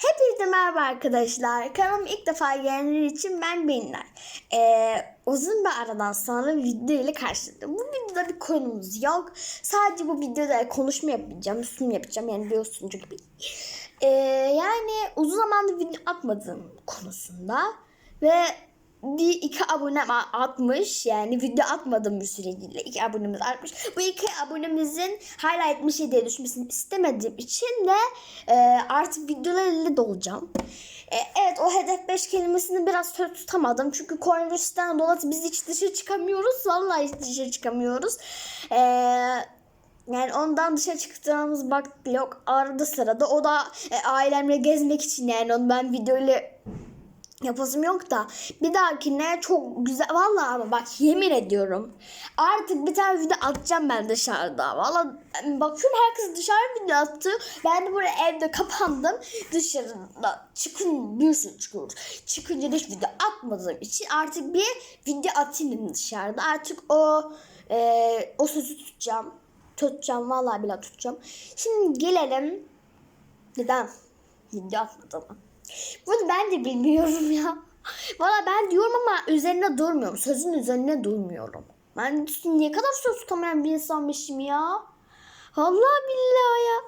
Hepinize merhaba arkadaşlar. Kanalıma ilk defa gelenler için ben Belinay. Ee, uzun bir aradan sonra video ile karşıladım. Bu videoda bir konumuz yok. Sadece bu videoda konuşma yapacağım, sunum yapacağım. Yani bir sunucu gibi. Ee, yani uzun zamandır video atmadığım konusunda ve bir iki abonem a- atmış yani video atmadığım bir süreciyle iki abonemiz artmış. Bu iki abonemizin hala 77'ye düşmesini istemediğim için de e, artık videolarıyla dolacağım. E, evet o hedef 5 kelimesini biraz söz tutamadım. Çünkü koronavirüsten dolayı biz hiç dışarı çıkamıyoruz. Vallahi hiç dışarı çıkamıyoruz. E, yani ondan dışarı çıktığımız bak yok arada sırada o da e, ailemle gezmek için yani onu ben videoyla yapasım yok da bir dahakine çok güzel vallahi ama bak yemin ediyorum artık bir tane video atacağım ben dışarıda. Vallahi bakıyorum herkes dışarı video attı. Ben de buraya evde kapandım dışarıda çıkın bir sürü çıkıyoruz çıkınca da hiç video atmadığım için artık bir video atayım dışarıda. Artık o e, o sözü tutacağım tutacağım vallahi bile tutacağım. Şimdi gelelim neden video atmadım bunu ben de bilmiyorum ya. Valla ben diyorum ama üzerine durmuyorum. Sözün üzerine durmuyorum. Ben niye kadar söz tutamayan bir insanmışım ya. Allah billahi ya.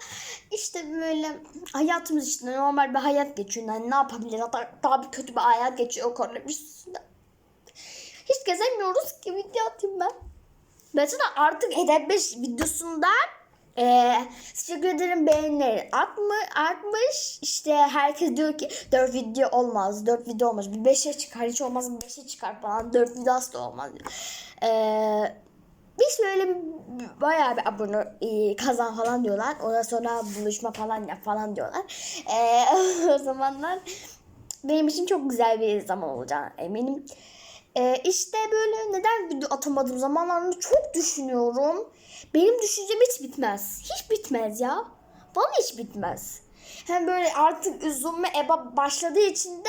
İşte böyle hayatımız işte normal bir hayat geçiyor. Yani ne yapabiliriz? Hatta daha bir kötü bir hayat geçiyor koronavirüsünde. Hiç gezemiyoruz ki video atayım ben. Mesela artık Hedef 5 videosunda ee, teşekkür beğenileri artmış, artmış. İşte herkes diyor ki 4 video olmaz, 4 video olmaz. Bir 5'e çıkar, hiç olmaz 5'e çıkar falan. 4 video asla olmaz. Ee, biz böyle bir- bayağı bir abone e, kazan falan diyorlar. Ondan sonra buluşma falan yap falan diyorlar. Ee, o zamanlar benim için çok güzel bir zaman olacağına eminim. Ee, işte böyle neden video atamadığım zamanlarında çok düşünüyorum. Benim düşüncem hiç bitmez. Hiç bitmez ya. Bana hiç bitmez. Hem böyle artık üzülme eba başladığı için de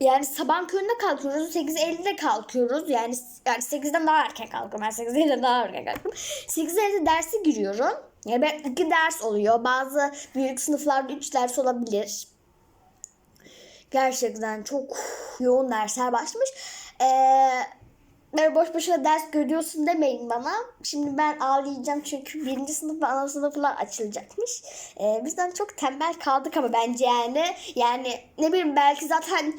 yani sabah köründe kalkıyoruz. 8.50'de kalkıyoruz. Yani, yani 8'den daha erken kalkıyorum. Ben 8.50'den daha erken kalkıyorum. 8.50'de derse giriyorum. Yani ben iki ders oluyor. Bazı büyük sınıflarda 3 ders olabilir. Gerçekten çok yoğun dersler başlamış. Ee, boş boşuna ders görüyorsun demeyin bana. Şimdi ben ağlayacağım çünkü birinci sınıf ve ana sınıflar açılacakmış. Ee, bizden çok tembel kaldık ama bence yani. Yani ne bileyim belki zaten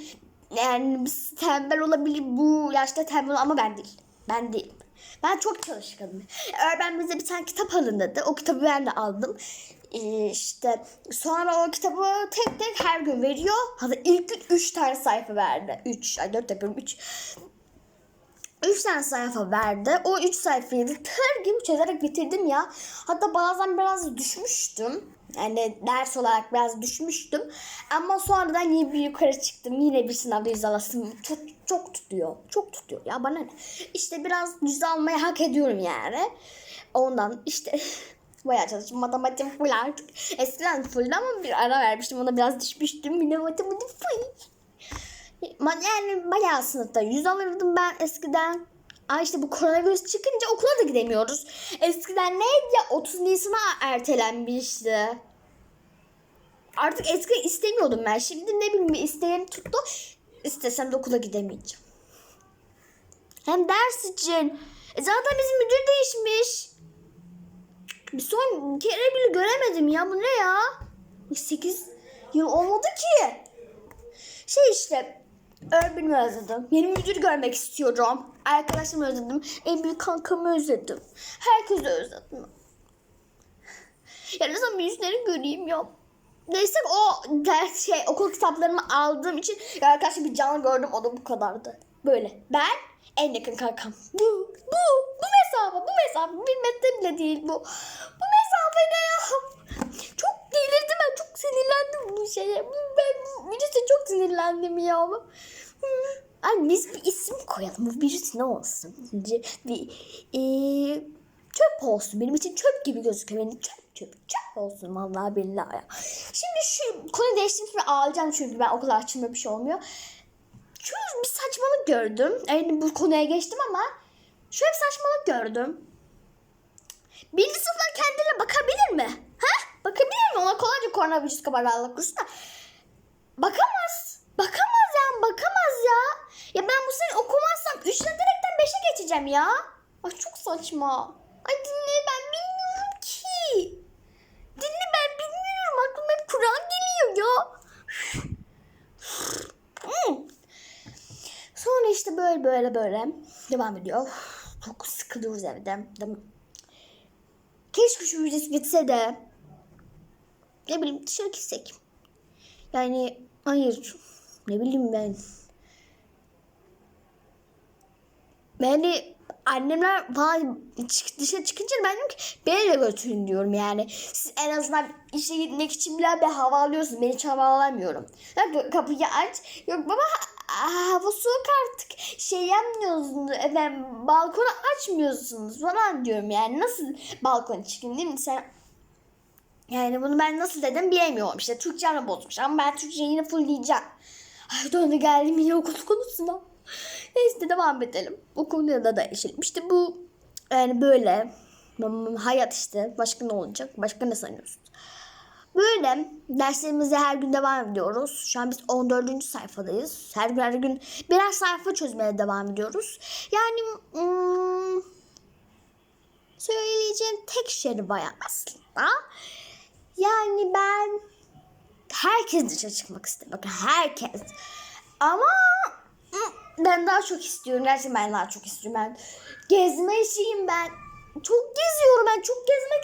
yani biz tembel olabilir bu yaşta tembel ama ben değil. Ben değilim. Ben çok çalışkanım. Öğretmen bize bir tane kitap alın dedi. O kitabı ben de aldım. Ee, işte sonra o kitabı tek tek her gün veriyor. Hatta ilk gün 3 tane sayfa verdi. 3, ay 4 yapıyorum 3. 3 tane sayfa verdi. O 3 sayfayı da tır gibi çözerek bitirdim ya. Hatta bazen biraz düşmüştüm. Yani ders olarak biraz düşmüştüm. Ama sonradan yine bir yukarı çıktım. Yine bir sınavda yüz alasım. Çok, çok tutuyor. Çok tutuyor ya bana ne. İşte biraz yüz almayı hak ediyorum yani. Ondan işte bayağı çalıştım. Matematik full artık. Eskiden full ama bir ara vermiştim. Ona biraz düşmüştüm. Yine matematik full. Yani bayağı sınıfta yüz alırdım ben eskiden. Ay işte bu koronavirüs çıkınca okula da gidemiyoruz. Eskiden neydi ya 30 Nisan'a ertelenmişti. Artık eski istemiyordum ben. Şimdi ne bileyim isteğim tuttu. İstesem de okula gidemeyeceğim. Hem ders için. E zaten bizim müdür değişmiş. Bir son kere bile göremedim ya. Bu ne ya? 8 yıl olmadı ki. Şey işte öğretmenimi özledim. Yeni müdür görmek istiyorum. Arkadaşımı özledim. En büyük kankamı özledim. Herkesi özledim. Ya ne zaman yüzleri göreyim ya. Neyse o ders şey okul kitaplarımı aldığım için arkadaşlar bir canlı gördüm o da bu kadardı. Böyle ben en yakın kankam. Bu bu bu mesafe bu mesafe bir metre bile değil bu. Bu mesafe ne ya? Çok delirdim ben çok sinirlendim bu şeye. Ben virüse çok sinirlendim ya. Ay biz bir isim koyalım. Bu virüs ne olsun? Bir eee çöp olsun. Benim için çöp gibi gözüküyor. Benim çöp çöp çöp olsun vallahi billahi ya. Şimdi şu konu değiştiğim sonra ağlayacağım çünkü ben okula açılma bir şey olmuyor. Şöyle bir saçmalık gördüm. Yani bu konuya geçtim ama şöyle bir saçmalık gördüm. Birinci sınıflar kendilerine bakabilir mi? Ha? Bakabilir mi? Ona kolayca koronavirüs korusun da. Bakamaz. Bakamaz yani bakamaz ya. Ya ben bu sene okumazsam 3'ten direkten 5'e geçeceğim ya. Ay çok saçma. Ay dinle ben bilmiyorum ki. Dinle ben bilmiyorum. Aklıma hep Kur'an geliyor ya. Hmm. Sonra işte böyle böyle böyle devam ediyor. Sıkılıyoruz evde. Keşke şu virüs bitse de ne bileyim dışarı gitsek. Yani hayır ne bileyim ben. Yani annemler falan dışarı çıkınca ben diyorum ki beni de götürün diyorum yani. Siz en azından işe gitmek için bile bir hava alıyorsunuz. Ben hiç hava alamıyorum. Ya kapıyı aç. Yok baba ha- hava soğuk artık. Şey yapmıyorsunuz efendim balkonu açmıyorsunuz falan diyorum yani. Nasıl balkona çıkayım değil mi? Sen yani bunu ben nasıl dedim bilemiyorum. İşte Türkçemle bozmuş ama ben Türkçeyi yine fullleyeceğim. Ay döndü geldim yine okul konusuna. Neyse devam edelim. Bu konuya da değişelim. İşte bu yani böyle hayat işte. Başka ne olacak? Başka ne sanıyorsun? Böyle derslerimize her gün devam ediyoruz. Şu an biz 14. sayfadayız. Her gün her gün birer sayfa çözmeye devam ediyoruz. Yani hmm, söyleyeceğim tek şey var aslında. Yani ben herkes dışarı çıkmak isterim. Bakın herkes. Ama mm, ben daha çok istiyorum. Gerçekten ben daha çok istiyorum. Ben gezme işiyim ben. Çok geziyorum ben. Çok istiyorum.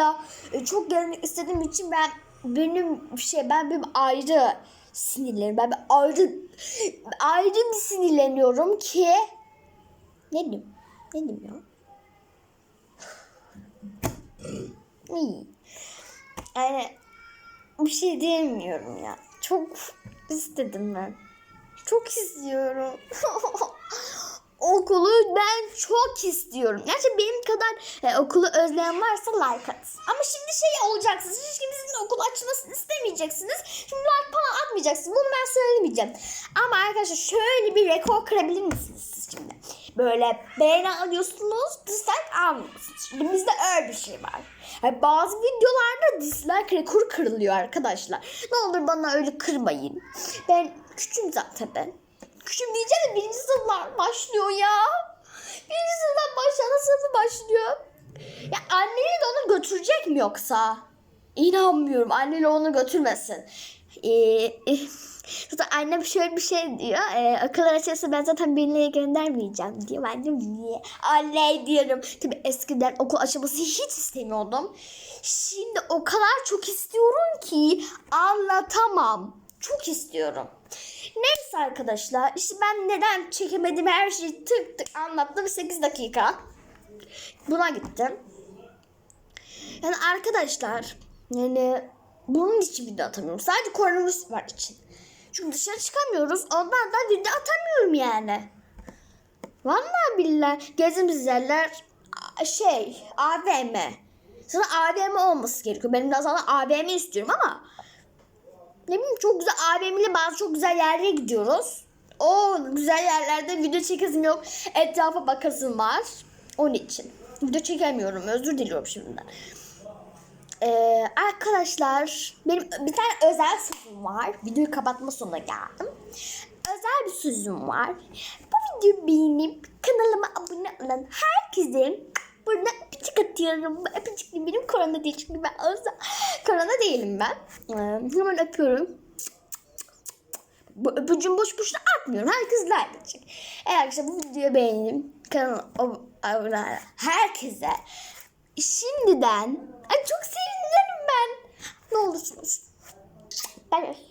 Billah. E, Çok gezmek istediğim için ben benim şey ben benim ayrı sinirlerim. Ben bir ayrı ayrı bir sinirleniyorum ki ne diyeyim? Ne diyeyim ya? Yani bir şey diyemiyorum ya. Çok istedim ben. Çok istiyorum. okulu ben çok istiyorum. Gerçi benim kadar e, okulu özleyen varsa like atsın. Ama şimdi şey olacaksınız. Hiç kimsenin okul açmasını istemeyeceksiniz. Şimdi like falan atmayacaksınız. Bunu ben söylemeyeceğim. Ama arkadaşlar şöyle bir rekor kırabilir misiniz siz şimdi? Böyle beğeni alıyorsunuz, dislike almıyorsunuz. Şimdi bizde öyle bir şey var. Yani bazı videolarda dislike rekoru kırılıyor arkadaşlar. Ne olur bana öyle kırmayın. Ben küçüğüm zaten ben. Küçüğüm diyeceğim birinci sınıflar başlıyor ya. Birinci sınıftan başlıyor, ana sınıfı başlıyor. Ya anneni de onu götürecek mi yoksa? İnanmıyorum. Anneni onu götürmesin. Ee, e, zaten annem şöyle bir şey diyor. E, akıl açısı ben zaten birini göndermeyeceğim diyor. Ben diyorum niye? Anne diyorum. Tabii eskiden okul açılması hiç istemiyordum. Şimdi o kadar çok istiyorum ki anlatamam. Çok istiyorum. Neyse arkadaşlar. işte ben neden çekemedim her şeyi tık tık anlattım. 8 dakika. Buna gittim. Yani arkadaşlar yani bunun için video atamıyorum. Sadece koronavirüs var için. Çünkü dışarı çıkamıyoruz. Ondan da video atamıyorum yani. Vallahi billahi gezdiğimiz yerler şey AVM. Sana AVM olması gerekiyor. Benim de zaten AVM istiyorum ama ne bileyim çok güzel AVM'li bazı çok güzel yerlere gidiyoruz. O güzel yerlerde video çekesim yok. Etrafa bakasım var. Onun için. Video çekemiyorum. Özür diliyorum şimdiden. Ee, arkadaşlar benim bir tane özel sözüm var. Videoyu kapatma sonuna geldim. Özel bir sözüm var. Bu videoyu beğenip kanalıma abone olan herkese burada öpücük atıyorum. Öpücük benim korona değil çünkü ben olsa korona değilim ben. Ee, hemen öpüyorum. Bu öpücüğüm boş boşuna atmıyorum. Herkes like edecek. Eğer işte bu videoyu beğenip kanala abone herkese şimdiden ay çok sevinirim ben. Ne olursunuz. Bay bay.